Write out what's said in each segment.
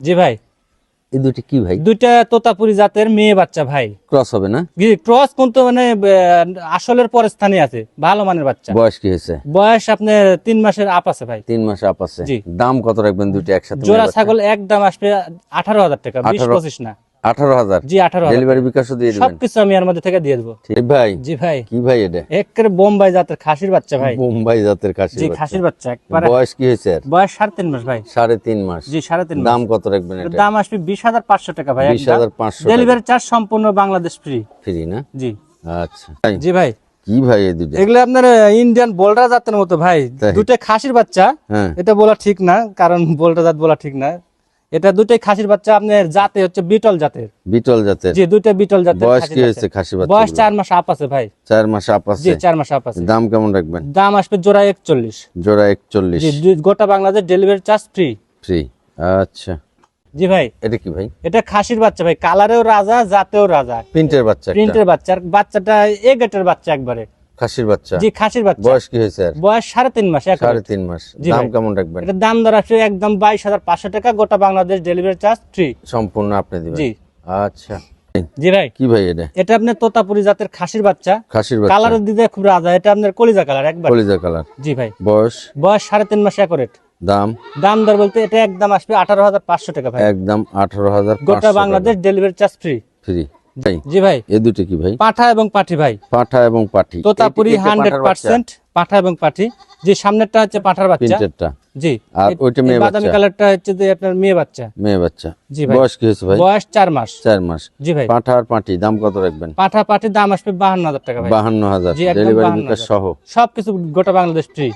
জি ভাই। এই দুটি কি ভাই? দুইটা তোতাপুরি জাতের মেয়ে বাচ্চা ভাই। ক্রস হবে না? জি ক্রস কিন্তু মানে আসলের পরে স্থানে আছে ভালো মানের বাচ্চা। বয়স কি হয়েছে? বয়স আপনার তিন মাসের আপ আছে ভাই। তিন মাসের আপ আছে। দাম কত রাখবেন দুটি একসাথে জোড়া ছাগল এক দাম আসবে আঠারো হাজার টাকা বিশ 18 পঁচিশ না। আঠারো হাজার। জি আঠারো ডেলিভারি বিকাশও দিয়ে দিবেন। সবকিছু আমি এর মধ্যে থেকে দিয়ে দেবো। ভাই। জি ভাই। কি ভাই এটা? একেবারে বোম্বাই জাতের খাসির বাচ্চা ভাই। বোম্বাই জাতের খাসি জি খাসির বাচ্চা একবারে বয়স কি হয়েছে বয়স সাড়ে তিন মাস ভাই। সাড়ে তিন মাস। জি সাড়ে তিন দাম কত রাখবেন এটা? দাম আসবে বিশ হাজার পাঁচশো টাকা ভাই বিশ হাজার পাঁচশো ডেলিভারি চার্জ সম্পূর্ণ বাংলাদেশ ফ্রি ফ্রি না? জি। আচ্ছা। জি ভাই। কি ভাই এই দুটো এগুলো আপনার ইন্ডিয়ান বোল্ডার জাতের মতো ভাই? দুটো খাসির বাচ্চা। হ্যাঁ। এটা বলা ঠিক না কারণ বোল্ডার জাত বলা ঠিক না। এটা দুটোই খাসির বাচ্চা আপনার জাতে হচ্ছে বিটল জাতের। বিটল জাতের। জি দুটো বিটল জাতের বয়স কি হয়েছে খাসি বাচ্চা বয়স চার মাস আপ আছে ভাই। চার মাস আপ আছে। জি চার মাস আপ আছে। দাম কেমন রাখবেন? দাম আসবে জোড়া একচল্লিশ। জোড়া একচল্লিশ। জি গোটা Bangladesh delivery charge free free আচ্ছা। জি ভাই। এটা কি ভাই? এটা খাসির বাচ্চা ভাই। কালারেও রাজা জাতেও রাজা। প্রিন্টের বাচ্চা প্রিন্টের বাচ্চা। আর বাচ্চাটা এ গেটের বাচ্চা একবারে। খাসির বাচ্চা। জি খাসির বাচ্চা। বয়স কি হয়েছে বয়স সাড়ে তিন মাস সাড়ে তিন মাস। দাম কেমন রাখবেন? এটার দাম দর আছে একদম বাইশ হাজার পাঁচশো টাকা গোটা বাংলাদেশ ডেলিভারি চার্জ ফ্রি সম্পূর্ণ আপনি দিবেন। জি। আচ্ছা। জি ভাই। কি ভাই এটা? এটা আপনার তোতাপুরি জাতের খাসির বাচ্চা। খাসির বাচ্চা। কালারের দিকে খুব রাজা। এটা আপনার কলিজা কালার একবার। কলিজা কালার জি ভাই। বয়স? বয়স সাড়ে তিন মাস একরেট দাম? দাম দর বলতে এটা একদম আসবে আঠারো হাজার পাঁচশো টাকা ভাই। একদম আঠারো হাজার গোটা Bangladesh delivery charge free free জি ভাই। এ দুটো কি ভাই? পাঠা এবং ভাই। পাঠা এবং তোতাপুরি হান্ড্রেড পার্সেন্ট পাঠা এবং যে সামনেরটা হচ্ছে পাঠার বাচ্চা। জি। আর ওইটা এই মেয়ে বাদামি বাচ্চা? কালারটা হচ্ছে যে আপনার মেয়ে বাচ্চা। মেয়ে বাচ্চা। জি ভাই। বয়স কি হয়েছে ভাই? বয়স চার মাস। চার মাস। জি ভাই। পাঠা আর পাঠি দাম কত রাখবেন? পাঠা পাঠির দাম আসবে বাহান্ন হাজার টাকা ভাই। বাহান্ন হাজার। ডেলিভারি বিকাশ সহ। সবকিছু গোটা বাংলাদেশ ফ্রি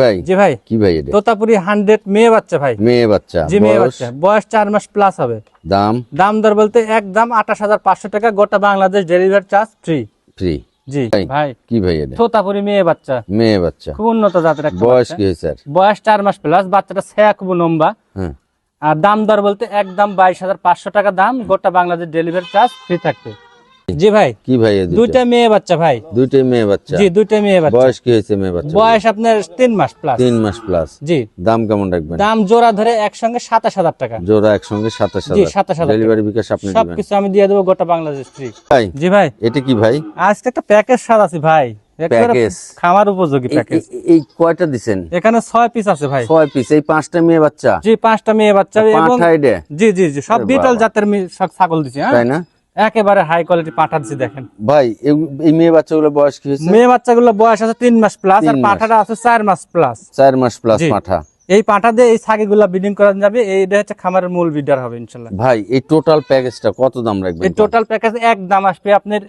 ভাই? জি ভাই। কি ভাই এটা? তোতাপুরি হান্ড্রেড মেয়ে বাচ্চা ভাই। মেয়ে বাচ্চা। জি মেয়ে বাচ্চা। বয়স চার মাস প্লাস হবে। দাম? দাম দর বলতে একদম আঠাশ হাজার পাঁচশো টাকা গোটা Bangladesh delivery charge free free জি ভাই। কি ভাই এটা? তোতাপুরি মেয়ে বাচ্চা। মেয়ে বাচ্চা। খুব উন্নত জাতের একটা বয়স কি আর বয়স চার মাস প্লাস বাচ্চাটা সেয়া খুব লম্বা। হ্যাঁ। আর দাম দর বলতে একদম বাইশ হাজার পাঁচশো টাকা দাম গোটা বাংলাদেশ ডেলিভারি চার্জ ফ্রি থাকবে। জি ভাই কি ভাই দুইটা? দুইটা মেয়ে বাচ্চা ভাই। দুইটাই মেয়ে বাচ্চা? জি দুইটা মেয়ে বাচ্চা। বয়স কি হয়েছে মেয়ে বাচ্চা বয়স আপনার তিন মাস প্লাস তিন মাস প্লাস জি। দাম কেমন রাখবেন? দাম জোড়া ধরে একসঙ্গে সাতাশ হাজার টাকা। জোড়া একসঙ্গে সাতাশ জি হাজার। সাতাশ হাজার ডেলিভারি বিকাশ আপনি দিবেন। সবকিছু আমি দিয়ে দেবো গোটা বাংলাদেশ ফ্রি ভাই জি ভাই। এটা কি ভাই? আজকে একটা প্যাকেজ স্বাদ আছে ভাই। প্যাকেজ। খামার উপযোগী প্যাকেজ এই- এই কয়টা দিছেন? এখানে ছয় পিস আছে ভাই। ছয় পিস এই পাঁচটা মেয়ে বাচ্চা? জি পাঁচটা মেয়ে বাচ্চা এবং জি জি জি সব বিটল জাতের ছাগল দিছি হ্যাঁ? তাই না? একেবারে হাই কোয়ালিটি পাঠা দিছি দেখেন। ভাই এই- মেয়ে বাচ্চাগুলো বয়স কি হয়েছে? মেয়ে বাচ্চাগুলো বয়স আছে তিন মাস প্লাস আর পাঠাটা আছে চার মাস প্লাস চার মাস প্লাস পাঠা। এই পাঠা দিয়ে এই ছাগিগুলা ব্রিডিং করা যাবে এইটা হচ্ছে খামারের মূল বিডার হবে ইনশাল্লাহ। ভাই এই টোটাল প্যাকেজটা কত দাম রাখবেন এই টোটাল প্যাকেজ এক দাম আসবে আপনার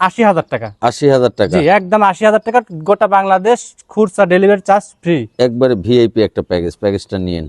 আশি হাজার টাকা। আশি হাজার টাকা। জি একদম আশি হাজার টাকা গোটা বাংলাদেশ খুচরা ডেলিভারি চার্জ ফ্রি একবারে ভিআইপি একটা প্যাকেজ প্যাকেজটা নিয়েন।